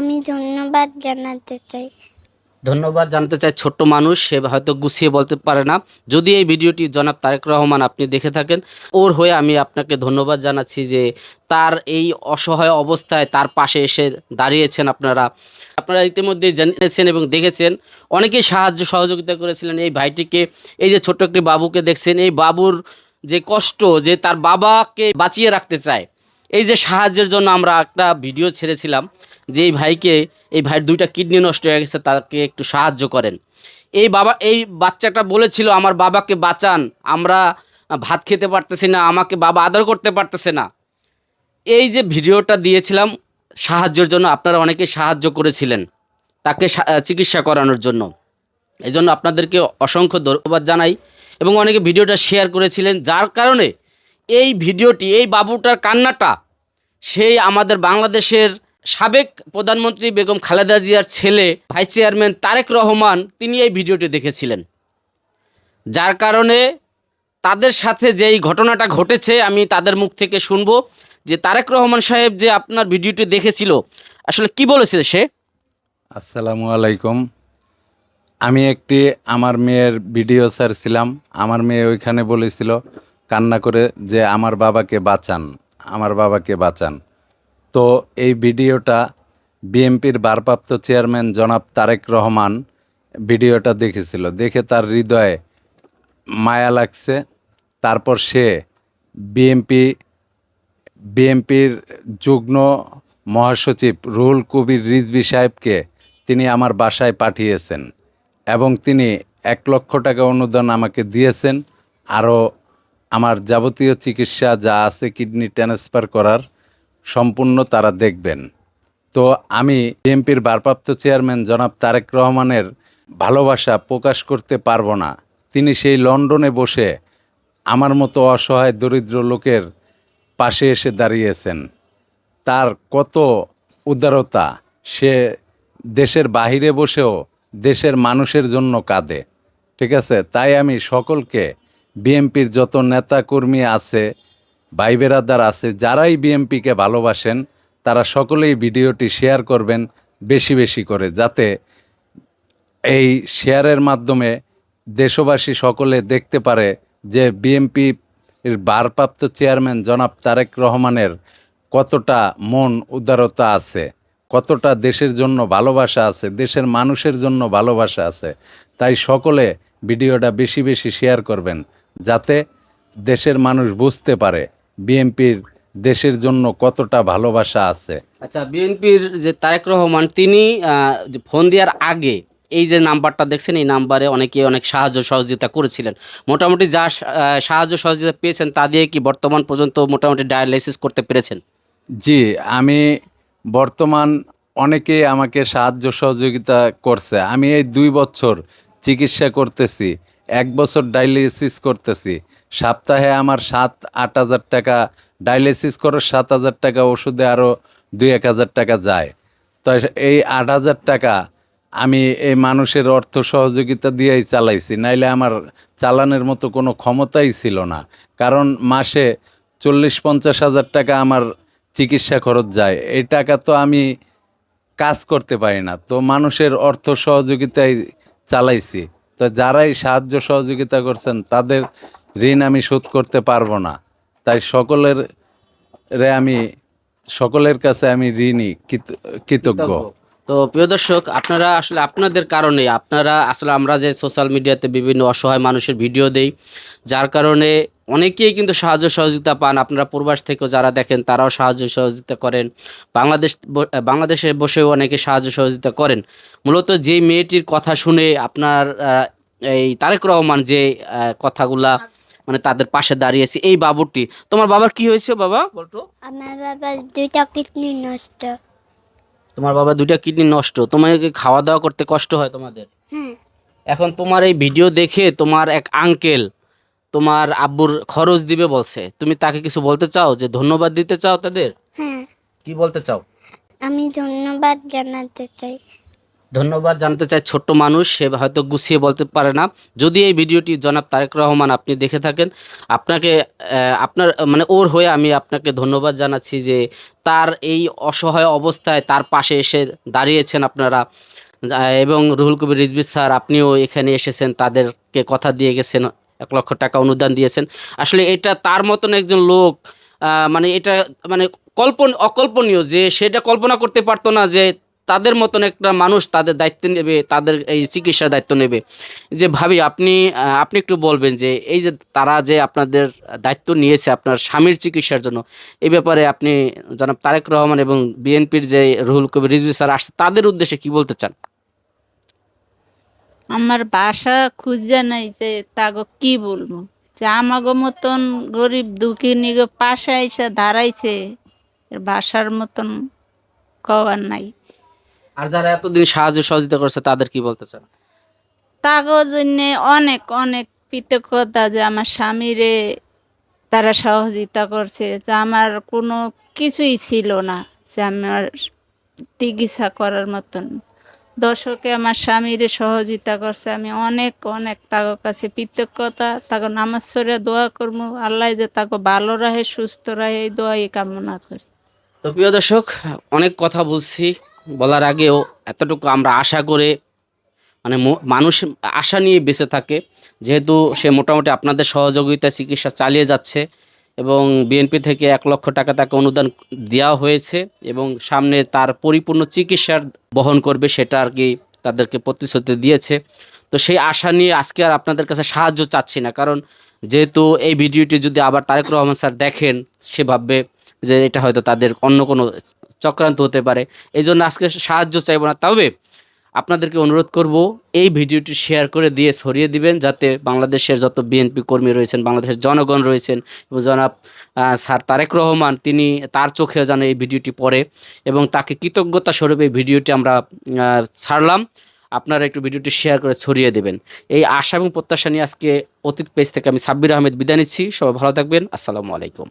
আমি ধন্যবাদ জানাতে চাই। ধন্যবাদ জানতে চাই ছোট্ট মানুষ, সে হয়তো গুছিয়ে বলতে পারে না। যদি এই ভিডিওটি জনাব তারেক রহমান আপনি দেখে থাকেন, ওর হয়ে আমি আপনাকে ধন্যবাদ জানাচ্ছি যে তার এই অসহায় অবস্থায় তার পাশে এসে দাঁড়িয়েছেন আপনারা। আপনারা ইতিমধ্যে জেনেছেন এবং দেখেছেন, অনেকেই সাহায্য সহযোগিতা করেছিলেন এই ভাইটিকে। এই যে ছোট্ট একটি বাবুকে দেখছেন, এই বাবুর যে কষ্ট, যে তার বাবাকে বাঁচিয়ে রাখতে চায় এই যে সাহায্যের জন্য আমরা একটা ভিডিও ছেড়েছিলাম যে এই ভাইকে, এই ভাইয়ের দুইটা কিডনি নষ্ট হয়ে গেছে, তাকে একটু সাহায্য করেন। এই বাবা, এই বাচ্চাটা বলেছিল, আমার বাবাকে বাঁচান, আমরা ভাত খেতে পারতেছি না, আমাকে বাবা আদর করতে পারতেছে না। এই যে ভিডিওটা দিয়েছিলাম, সাহায্যের জন্য আপনারা অনেকে সাহায্য করেছিলেন তাকে চিকিৎসা করানোর জন্য। এই জন্য আপনাদেরকে অসংখ্য ধন্যবাদ জানাই এবং অনেকে ভিডিওটা শেয়ার করেছিলেন, যার কারণে এই ভিডিওটি, এই বাবুটার কান্নাটা, সেই আমাদের বাংলাদেশের সাবেক প্রধানমন্ত্রী বেগম খালেদা জিয়ার ছেলে, ভাইস চেয়ারম্যান তারেক রহমান, তিনি এই ভিডিওটি দেখেছিলেন। যার কারণে তাদের সাথে যেই ঘটনাটা ঘটেছে, আমি তাদের মুখ থেকে শুনব যে তারেক রহমান সাহেব যে আপনার ভিডিওটি দেখেছিল, আসলে কি বলেছিল সে? আসসালামু আলাইকুম। আমি একটি আমার মেয়ের ভিডিও ছাড়ছিলাম। আমার মেয়ে ওইখানে বলেছিল কান্না করে যে আমার বাবাকে বাঁচান, আমার বাবাকে বাঁচান। তো এই ভিডিওটা বিএমপির ভারপ্রাপ্ত চেয়ারম্যান জনাব তারেক রহমান ভিডিওটা দেখেছিল। দেখে তার হৃদয়ে মায়া লাগছে। তারপর সে বিএমপি বিএনপির যুগ্ম মহাসচিব রুহুল কবির রিজভি সাহেবকে তিনি আমার বাসায় পাঠিয়েছেন এবং তিনি এক লক্ষ টাকা অনুদান আমাকে দিয়েছেন। আরও আমার যাবতীয় চিকিৎসা যা আছে কিডনি ট্রান্সফার করার সম্পূর্ণ তারা দেখবেন। তো আমি বিএনপির ভারপ্রাপ্ত চেয়ারম্যান জনাব তারেক রহমানের ভালোবাসা প্রকাশ করতে পারব না। তিনি সেই লন্ডনে বসে আমার মতো অসহায় দরিদ্র লোকের পাশে এসে দাঁড়িয়েছেন। তার কত উদারতা, সে দেশের বাহিরে বসেও দেশের মানুষের জন্য কাঁদে। ঠিক আছে? তাই আমি সকলকে বিএমপির যত নেতা কর্মী আছে, ভাই বেরাদার আছে, যারাই বিএমপিকে ভালোবাসেন, তারা সকলেই ভিডিওটি শেয়ার করবেন বেশি বেশি করে, যাতে এই শেয়ারের মাধ্যমে দেশবাসী সকলে দেখতে পারে যে বিএমপি এর ভারপ্রাপ্ত চেয়ারম্যান জনাব তারেক রহমানের কতটা মন উদারতা আছে, কতটা দেশের জন্য ভালোবাসা আছে, দেশের মানুষের জন্য ভালোবাসা আছে। তাই সকলে ভিডিওটা বেশি বেশি শেয়ার করবেন। যাতে দেশের মানুষ বুঝতে পারে বিএনপির দেশের জন্য কতটা ভালোবাসা আছে। আচ্ছা বিএনপির যে তারেক রহমান তিনি ফোন দেওয়ার আগে এই যে নাম্বারটা দেখছেন এই নাম্বারে অনেকে অনেক সাহায্য সহযোগিতা করেছিলেন। মোটামুটি যা সাহায্য সহযোগিতা পেয়েছেন তা দিয়ে কি বর্তমান পর্যন্ত মোটামুটি ডায়ালাইসিস করতে পেরেছেন? জি আমি বর্তমান অনেকে আমাকে সাহায্য সহযোগিতা করছে। আমি এই দুই বছর চিকিৎসা করতেছি। এক বছর ডায়ালিসিস করতেছি। সপ্তাহে আমার সাত, আট হাজার টাকা ডায়ালিসিস করো সাত হাজার টাকা ওষুধে আরও দুই, এক হাজার টাকা যায়। তো এই আট হাজার টাকা আমি এই মানুষের অর্থ সহযোগিতা দিয়েই চালাইছি, নাইলে আমার চালানোর মতো কোনো ক্ষমতাই ছিল না। কারণ মাসে চল্লিশ, পঞ্চাশ হাজার টাকা আমার চিকিৎসা খরচ যায়। এই টাকা তো আমি কাজ করতে পারি না। তো মানুষের অর্থ সহযোগিতায় চালাইছি। তো যারাই সাহায্য সহযোগিতা করছেন, তাদের ঋণ আমি শোধ করতে পারব না। তাই সকলের রে আমি, সকলের কাছে আমি ঋণী কৃত- কৃতজ্ঞ। তো প্রিয় দর্শক, আপনারা আসলে আপনাদের কারণে, আপনারা আসলে আমরা যে সোশ্যাল মিডিয়াতে বিভিন্ন অসহায় মানুষের ভিডিও দেই, যার কারণে অনেকেই কিন্তু সাহায্য সহযোগিতা পান। আপনারা প্রবাস থেকেও যারা দেখেন, তারাও সাহায্য সহযোগিতা করেন। বাংলাদেশ বাংলাদেশে বসেও অনেকে সাহায্য সহযোগিতা করেন। মূলত যে মেয়েটির কথা শুনে আপনার এই তারেক রহমান যে কথাগুলা মানে তাদের পাশে দাঁড়িয়েছে এই বাবুটি। তোমার বাবার কি হয়েছে বাবা বলতো? আমার বাবার দুইটা কিডনি নষ্ট। তোমার বাবা দুইটা কিডনি নষ্ট। তোমাকে খাওয়া দাওয়া করতে কষ্ট হয় তোমাদের? হ্যাঁ। এখন তোমার এই ভিডিও দেখে তোমার এক আঙ্কেল তোমার আব্বুর খরচ দিবে বলছে। তুমি তাকে কিছু বলতে চাও যে ধন্যবাদ দিতে চাও তাদের? হ্যাঁ। কি বলতে চাও? আমি ধন্যবাদ জানাতে চাই। ধন্যবাদ। জানতে চাই ছোট্ট মানুষ, সে হয়তো গুছিয়ে বলতে পারে না। যদি এই ভিডিওটি জনাব তারেক রহমান আপনি দেখে থাকেন, আপনাকে আপনার মানে ওর হয়ে আমি আপনাকে ধন্যবাদ জানাচ্ছি যে তার এই অসহায় অবস্থায় তার পাশে এসে দাঁড়িয়েছেন আপনারা। এবং রুহুল কবির রিজভি স্যার, আপনিও এখানে এসেছেন, তাদেরকে কথা দিয়ে গেছেন, এক লক্ষ টাকা অনুদান দিয়েছেন। আসলে এটা তার মতন একজন লোক মানে এটা মানে কল্পন, অকল্পনীয় যে সেটা কল্পনা করতে পারতো না যে তাদের মতন একটা মানুষ তাদের দায়িত্ব নেবে, তাদের এই চিকিৎসার দায়িত্ব নেবে। যে ভাবি, আপনি আপনি একটু বলবেন যে, এই যে তারা যে আপনাদের দায়িত্ব নিয়েছে আপনার স্বামীর চিকিৎসার জন্য এই ব্যাপারে আপনি জনাব তারেক রহমান এবং বিএনপির যে রুহুল কবির, রিজভি স্যার আসছে, তাদের উদ্দেশ্যে কি বলতে চান? আমার বাসা খুঁজে নাই যে তাগো কি বলব। যে আমাগো মতন গরিব দুঃখী নিগো পাশে আইসা দাঁড়াইছে বাসার মতন কওয়ার নাই। আর যারা এতদিন সাহায্য সহযোগিতা করছে তাদের কি বলতে চান? তাগো জন্যে অনেক অনেক কৃতজ্ঞতা যে আমার স্বামীরে তারা সহযোগিতা করছে যে আমার কোনো কিছুই ছিল না যে আমার চিকিৎসা করার মতন। দর্শকে আমার স্বামীরে সহযোগিতা করছে আমি অনেক অনেক তাগো কাছে কৃতজ্ঞতা তাকে নামাজ সরে দোয়া করব আল্লাহ যে তাকে ভালো রাহে সুস্থ রাহে এই দোয়াই কামনা করি। তো প্রিয় দর্শক অনেক কথা বলছি। বলার আগেও এতটুকু আমরা আশা করে মানে মানুষ আশা নিয়ে বেঁচে থাকে। যেহেতু সে মোটামুটি আপনাদের সহযোগিতা চিকিৎসা চালিয়ে যাচ্ছে এবং বিএনপি থেকে এক লক্ষ টাকা তাকে অনুদান দেওয়া হয়েছে এবং সামনে তার পরিপূর্ণ চিকিৎসার বহন করবে সেটা আর কি তাদেরকে প্রতিশ্রুতি দিয়েছে। তো সেই আশা নিয়ে আজকে আর আপনাদের কাছে সাহায্য চাচ্ছি না, কারণ যেহেতু এই ভিডিওটি যদি আবার তারেক রহমান স্যার দেখেন, সে ভাববে যে এটা হয়তো তাদের অন্য কোনো চক্রান্ত হতে পারে। এই জন্য আজকে সাহায্য চাইব না। তবে আপনাদেরকে অনুরোধ করব, এই ভিডিওটি শেয়ার করে দিয়ে ছড়িয়ে দিবেন যাতে বাংলাদেশের যত বিএনপি কর্মী রয়েছেন, বাংলাদেশের জনগণ রয়েছেন এবং জনাব স্যার তারেক রহমান, তিনি তার চোখে যেন এই ভিডিওটি পড়ে এবং তাকে কৃতজ্ঞতা স্বরূপ এই ভিডিওটি আমরা ছাড়লাম। আপনারা একটু ভিডিওটি শেয়ার করে ছড়িয়ে দেবেন। এই আশা এবং প্রত্যাশা নিয়ে আজকে অতীত পেজ থেকে আমি সাব্বির আহমেদ বিদায় নিচ্ছি। সবাই ভালো থাকবেন। আসসালামু আলাইকুম।